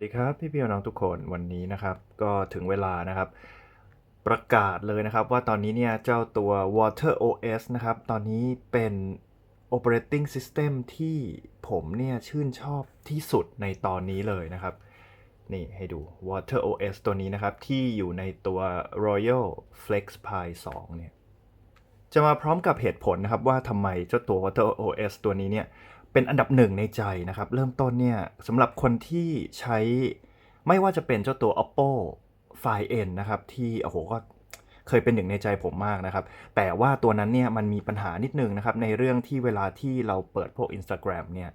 สวัสดีครับพี่พี่น้องทุกคนวันนี้นะครับก็ถึงเวลานะครับ ประกาศเลยนะครับว่าตอนนี้เนี่ยเจ้าตัว Water OS นะครับ ตอนนี้เป็น operating system ที่ผมเนี่ยชื่นชอบที่สุดในตอนนี้เลยนะครับ นี่ให้ดู Water OS ตัวนี้นะครับ ที่อยู่ในตัว Royal Flex Pi 2 เนี่ย จะมาพร้อมกับเหตุผลนะครับว่าทำไมเจ้าตัว Water OS ตัวนี้เนี่ย เป็นอันดับหนึ่งในใจนะครับ เริ่มต้นเนี่ยสำหรับคนที่ใช้ไม่ว่าจะเป็นเจ้าตัว oppo Find N นะครับ ที่โอ้โหก็เคยเป็นหนึ่งในใจผมมากนะครับ แต่ว่าตัวนั้นเนี่ยมันมีปัญหานิดนึงนะครับ ในเรื่องที่เวลาที่เราเปิดพวก Instagram เนี่ย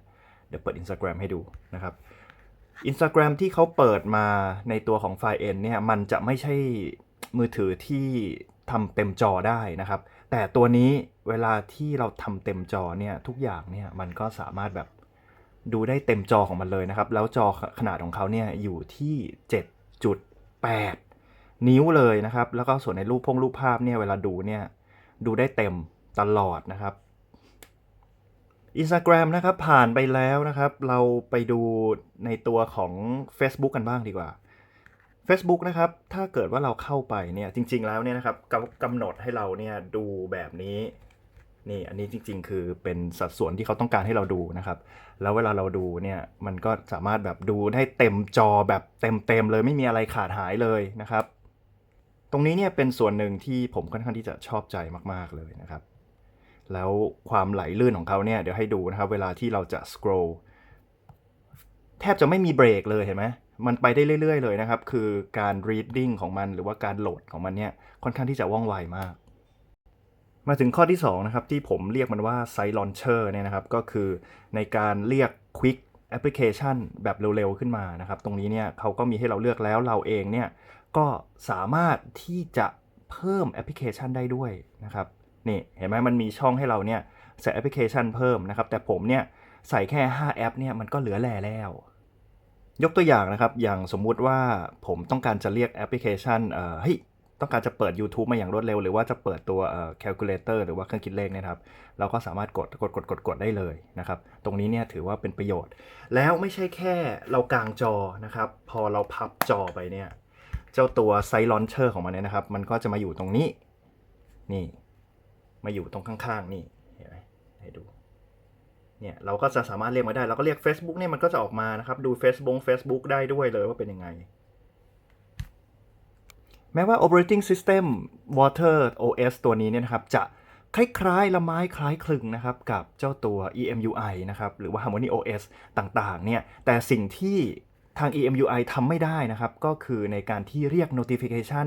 เดี๋ยวเปิด Instagram ให้ดูนะครับ Instagram ที่เขาเปิดมาในตัวของ Find N เนี่ยมันจะไม่ใช่มือถือที่ทำเต็มจอได้นะครับ แต่ตัวนี้ เวลาที่เราทำเต็มจอเนี่ยทุกอย่างเนี่ยมันก็สามารถแบบดูได้เต็มจอของมันเลยนะครับ แล้วจอขนาดของเขาเนี่ยอยู่ที่ 7.8 นิ้วเลยนะครับ แล้วก็ส่วนในรูปพงรูปภาพเนี่ยเวลาดูเนี่ยดูได้เต็มตลอดนะครับ Instagram นะครับผ่านไปแล้วนะครับ เราไปดูในตัวของ Facebook กันบ้างดีกว่า Facebook นะครับ ถ้าเกิดว่าเราเข้าไปเนี่ยจริง ๆ แล้วเนี่ยนะครับกำกำหนดให้เราเนี่ยดูแบบนี้ นี่อันนี้จริง ๆ คือเป็นสัดส่วนที่เขาต้องการให้เราดูนะครับ แล้วเวลาเราดูเนี่ยมันก็สามารถแบบดูได้เต็มจอแบบเต็มๆเลยไม่มีอะไรขาดหายเลยนะครับ ตรงนี้เนี่ยเป็นส่วนหนึ่งที่ผมค่อนข้างที่จะชอบใจมากๆเลยนะครับ แล้วความไหลลื่นของเขาเนี่ยเดี๋ยวให้ดูนะครับ เวลาที่เราจะ scroll แทบจะไม่มีเบรกเลยเห็นไหมมันไปได้เรื่อย ๆ เลยนะครับ คือการ reading ของมันหรือว่าการโหลดของมันเนี่ยค่อนข้างที่จะว่องไวมาก มาถึงข้อที่2นะครับที่ผมเรียกมันว่า Site Launcher เนี่ยนะครับก็คือในการเรียก Quick Application แบบเร็วๆขึ้นมานะครับ ตรงนี้เนี่ยเขาก็มีให้เราเลือกแล้วเราเองเนี่ยก็สามารถที่จะเพิ่มแอปพลิเคชันได้ด้วยนะครับนี่เห็นไหมมันมีช่องให้เราเนี่ยใส่แอปพลิเคชันเพิ่มนะครับ แต่ผมเนี่ยใส่แค่ 5 แอปเนี่ยมันก็เหลือแล่แล้ว ยกตัวอย่างนะครับ อย่างสมมุติว่าผมต้องการจะเรียกแอปพลิเคชันเอ่อเฮ้ย ต้องการจะเปิด YouTube มาอย่างรวดเร็ว หรือว่าจะเปิดตัวเอ่อ calculator หรือว่าเครื่องคิดเลขนะครับ เราก็สามารถกดกดกดกดกดได้เลยนะครับ ตรงนี้เนี่ยถือว่าเป็นประโยชน์ แล้วไม่ใช่แค่เรากางจอนะครับ พอเราพับจอไปเนี่ย เจ้าตัว Site Launcher ของมันเนี่ยนะครับ มันก็จะมาอยู่ตรงนี้ นี่ มาอยู่ตรงข้างๆ นี่เห็นไหมให้ดูเนี่ยเราก็จะสามารถเรียกมาได้ เราก็เรียก Facebook เนี่ยมันก็จะออกมานะครับ ดู Facebook Facebook ได้ด้วยเลยว่าเป็นยังไง แม้ว่า operating system Water OS ตัวนี้เนี่ยนะครับจะคล้ายๆ ละไม้คล้ายคลึงนะครับกับเจ้าตัว EMUI นะครับหรือว่า Harmony OS ต่างๆเนี่ยแต่สิ่งที่ทาง EMUI ทำไม่ได้นะครับ ก็คือในการที่เรียก notification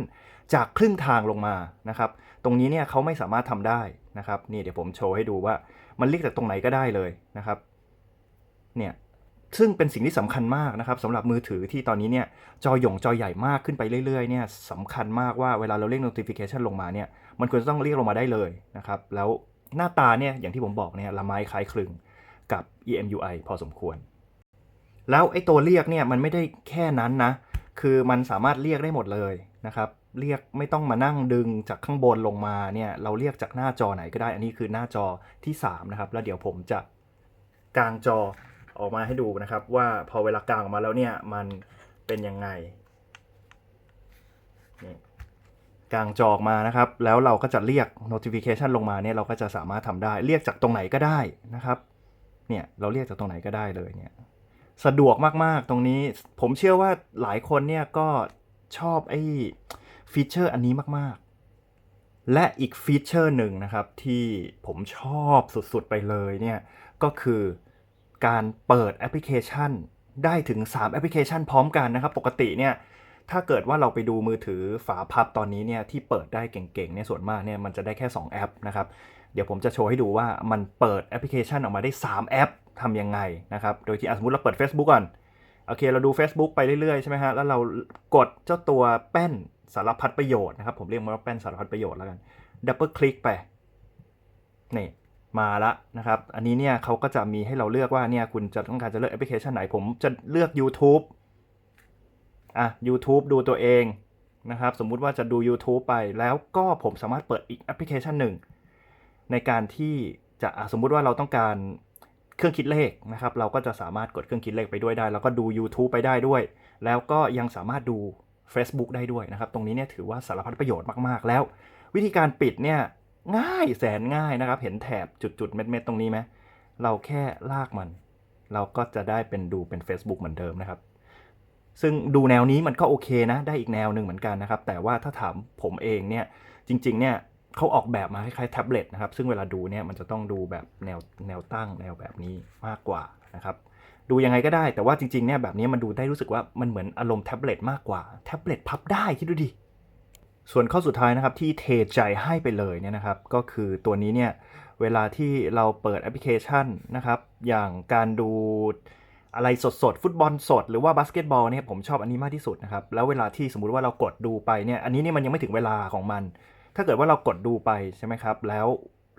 จากครึ่งทางลงมานะครับ ตรงนี้เนี่ยเขาไม่สามารถทำได้นะครับ นี่เดี๋ยวผมโชว์ให้ดูว่ามันเรียกจากตรงไหนก็ได้เลยนะครับ เนี่ย ซึ่งเป็นสิ่งที่สำคัญมากนะครับสำหรับมือถือที่ตอนนี้เนี่ยจอหย่งจอใหญ่มากขึ้นไปเรื่อยๆเนี่ยสำคัญมากว่าเวลาเราเรียก notification ลงมาเนี่ยมันควรจะต้องเรียกลงมาได้เลยนะครับแล้วหน้าตาเนี่ยอย่างที่ผมบอกเนี่ยละไม้คล้ายคลึงกับ EMUI พอสมควร แล้วไอ้ตัวเรียกเนี่ยมันไม่ได้แค่นั้นนะ คือมันสามารถเรียกได้หมดเลยนะครับเรียกไม่ต้องมานั่งดึงจากข้างบนลงมาเนี่ยเราเรียกจากหน้าจอไหนก็ได้ อันนี้คือหน้าจอที่ 3 นะครับ แล้วเดี๋ยวผมจะกลางจอ ออกมาให้ดูนะครับ ว่าพอเวลากลางออกมาแล้วเนี่ยมันเป็นยังไงนี่กางจอออกมานะครับ แล้วเราก็จะเรียก notification ลงมาเนี่ยเราก็จะสามารถทำได้เรียกจากตรงไหนก็ได้นะครับเนี่ยเราเรียกจากตรงไหนก็ได้เลยเนี่ยสะดวกมากๆ ตรงนี้ผมเชื่อว่าหลายคนเนี่ยก็ชอบไอ้ฟีเจอร์อันนี้มากๆ และอีกฟีเจอร์หนึ่งนะครับที่ผมชอบสุดๆไปเลยเนี่ยก็คือ การเปิดแอปพลิเคชัน ได้ถึง 3 แอปพลิเคชันพร้อมกันนะครับ ปกติเนี่ยถ้าเกิดว่าเราไปดูมือถือฝาพับตอนนี้เนี่ยที่เปิดได้เก่งๆเนี่ยส่วนมากเนี่ยมันจะได้แค่ 2 แอปนะครับ เดี๋ยวผมจะโชว์ให้ดูว่ามันเปิดแอปพลิเคชันออกมาได้ 3 แอปทำยังไงนะครับ โดยที่สมมติเราเปิด Facebook ก่อน โอเค เราดู Facebook ไปเรื่อยๆใช่ไหมฮะ แล้วเรากดเจ้าตัวแป้นสารพัดประโยชน์นะครับ ผมเรียกมันว่าแป้นสารพัดประโยชน์แล้วกัน ดับเบิลคลิกไป นี่ มาละนะครับ อันนี้เนี่ยเขาก็จะมีให้เราเลือกว่าเนี่ยคุณจะต้องการจะเลือกแอปพลิเคชันไหน ผมจะเลือก YouTube อะ YouTube ดูตัวเองนะครับ สมมุติว่าจะดู YouTube ไป แล้วก็ผมสามารถเปิดอีกแอปพลิเคชันหนึ่ง ในการที่จะะสมมุติว่าเราต้องการเครื่องคิดเลขนะครับ เราก็จะสามารถกดเครื่องคิดเลขไปด้วยได้ แล้วก็ดู YouTube ไปได้ด้วย แล้วก็ยังสามารถดู Facebook ได้ด้วยนะครับ ตรงนี้เนี่ยถือว่าสารพัดประโยชน์มาก ๆ แล้ว วิธีการปิดเนี่ย ง่ายแสนง่ายนะครับ เห็นแถบจุดๆเม็ดๆตรงนี้ไหมเราแค่ลากมัน เราก็จะได้เป็นดูเป็น Facebook เหมือนเดิมนะครับ ซึ่งดูแนวนี้มันก็โอเคนะ ได้อีกแนวหนึ่งเหมือนกันนะครับ แต่ว่าถ้าถามผมเองเนี่ยจริงๆเนี่ยเขาออกแบบมาคล้ายๆแท็บเล็ตนะครับ ซึ่งเวลาดูเนี่ยมันจะต้องดูแบบแนวแนวตั้งแนวแบบนี้มากกว่านะครับ ดูยังไงก็ได้แต่ว่าจริงๆเนี่ยแบบนี้มันดูได้รู้สึกว่ามันเหมือนอารมณ์แท็บเล็ตมากกว่าแท็บเล็ตพับได้คิดดูดิ ส่วนข้อสุดท้ายนะครับที่เทใจให้ไปเลยเนี่ยนะครับ ก็คือตัวนี้เนี่ยเวลาที่เราเปิดแอปพลิเคชันนะครับอย่างการดูอะไรสดๆฟุตบอลสดหรือว่าบาสเกตบอลเนี่ยผมชอบอันนี้มากที่สุดนะครับแล้วเวลาที่สมมุติว่าเรากดดูไปเนี่ยอันนี้เนี่ยมันยังไม่ถึงเวลาของมัน ถ้าเกิดว่าเรากดดูไปใช่ไหมครับแล้ว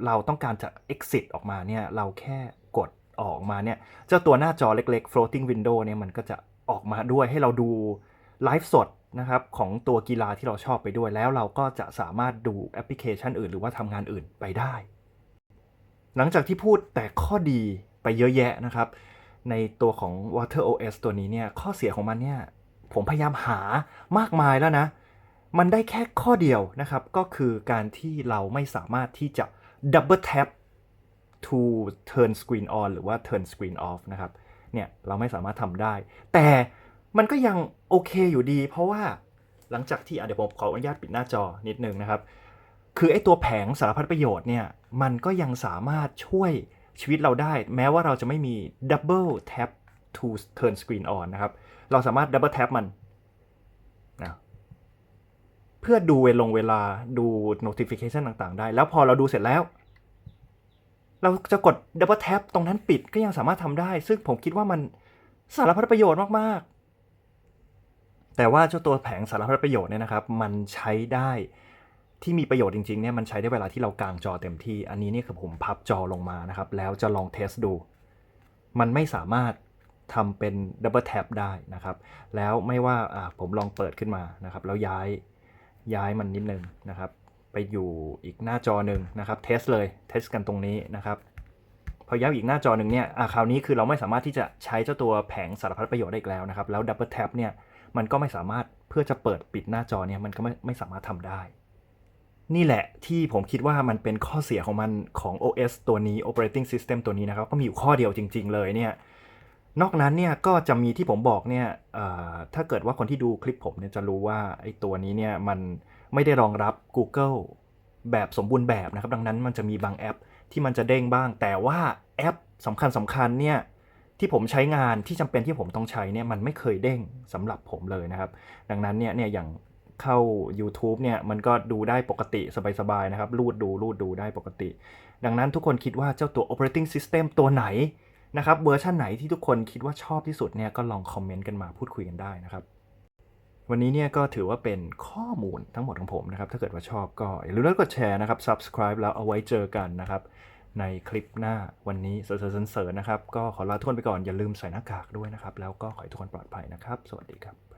เราต้องการจะ exit ออกมาเนี่ยเราแค่กดออกมาเนี่ยเจ้าตัวหน้าจอเล็กๆ floating window เนี่ยมันก็จะออกมาด้วยให้เราดูไลฟ์สด นะครับของตัวกีฬาที่เราชอบไปด้วยแล้วเราก็จะสามารถดูแอปพลิเคชันอื่น หรือว่าทำงานอื่นไปได้ หลังจากที่พูดแต่ข้อดีไปเยอะแยะนะครับ ในตัวของ Water OS ตัวนี้เนี่ยข้อเสียของมันเนี่ยผมพยายามหามากมายแล้วนะ มันได้แค่ข้อเดียวนะครับ ก็คือการที่เราไม่สามารถที่จะ double tap to turn screen on หรือว่า turn screen off นะครับเนี่ยเราไม่สามารถทำได้ แต่ มันก็ยังโอเคอยู่ดี เพราะว่าหลังจากที่เดี๋ยวผมขออนุญาตปิดหน้าจอนิดนึงนะครับ คือไอ้ตัวแผงสารพัดประโยชน์เนี่ย มันก็ยังสามารถช่วยชีวิตเราได้ แม้ว่าเราจะไม่มี double tap to turn screen on นะครับ เราสามารถ double tap มันนะเพื่อดูเวลงเวลาดู notification ต่างๆ ได้ แล้วพอเราดูเสร็จแล้ว เราจะกด double tap ตรงนั้นปิดก็ยังสามารถทำได้ ซึ่งผมคิดว่ามันสารพัดประโยชน์มากๆ แต่ว่าเจ้าตัวแผงสารพัดประโยชน์เนี่ยนะครับ มันใช้ได้ที่มีประโยชน์จริงๆเนี่ยมันใช้ได้เวลาที่เรากางจอเต็มที่ อันนี้เนี่ยคือผมพับจอลงมานะครับ แล้วจะลองเทสดู มันไม่สามารถทำเป็น double tap ได้นะครับ แล้วไม่ว่าอะผมลองเปิดขึ้นมานะครับ แล้วย้ายย้ายมันนิดนึงนะครับ ไปอยู่อีกหน้าจอหนึ่งนะครับเทสเลยเทสกันตรงนี้นะครับพอย้ายอีกหน้าจอหนึ่งเนี่ยอะคราวนี้คือเราไม่สามารถที่จะใช้เจ้าตัวแผงสารพัดประโยชน์ได้อีกแล้วนะครับ แล้ว double tap เนี่ย มันก็ไม่สามารถเพื่อจะเปิดปิดหน้าจอเนี่ยมันก็ไม่ไม่สามารถทำได้ นี่แหละที่ผมคิดว่ามันเป็นข้อเสียของมันของ OS ตัวนี้ Operating System ตัวนี้นะครับ ก็มีอยู่ข้อเดียวจริง ๆ เลยเนี่ยนอกนั้นเนี่ยก็จะมีที่ผมบอกเนี่ยถ้าเกิดว่าคนที่ดูคลิปผมเนี่ยจะรู้ว่าไอ้ตัวนี้เนี่ยมันไม่ได้รองรับ Google แบบสมบูรณ์แบบนะครับ ดังนั้นมันจะมีบางแอปที่มันจะเด้งบ้าง แต่ว่าแอปสำคัญสำคัญเนี่ย ที่ผมใช้งานที่จำเป็นที่ผมต้องใช้เนี่ยมันไม่เคยเด้งสำหรับผมเลยนะครับ ดังนั้นเนี่ยเนี่ยอย่างเข้า YouTube เนี่ยมันก็ดูได้ปกติสบายๆนะครับรูดดูรูดดูได้ปกติ ดังนั้นทุกคนคิดว่าเจ้าตัว operating system ตัวไหนนะครับเวอร์ชันไหนที่ทุกคนคิดว่าชอบที่สุดเนี่ยก็ลองคอมเมนต์กันมาพูดคุยกันได้นะครับ วันนี้เนี่ยก็ถือว่าเป็นข้อมูลทั้งหมดของผมนะครับ ถ้าเกิดว่าชอบก็อย่าลืมกดแชร์นะครับ subscribe แล้วเอาไว้เจอกันนะครับ ในคลิปหน้าวันนี้เสริญๆนะครับ ก็ขอลาทุกคนไปก่อนอย่าลืมใส่หน้ากากด้วยนะครับ แล้วก็ขอให้ทุกคนปลอดภัยนะครับ สวัสดีครับ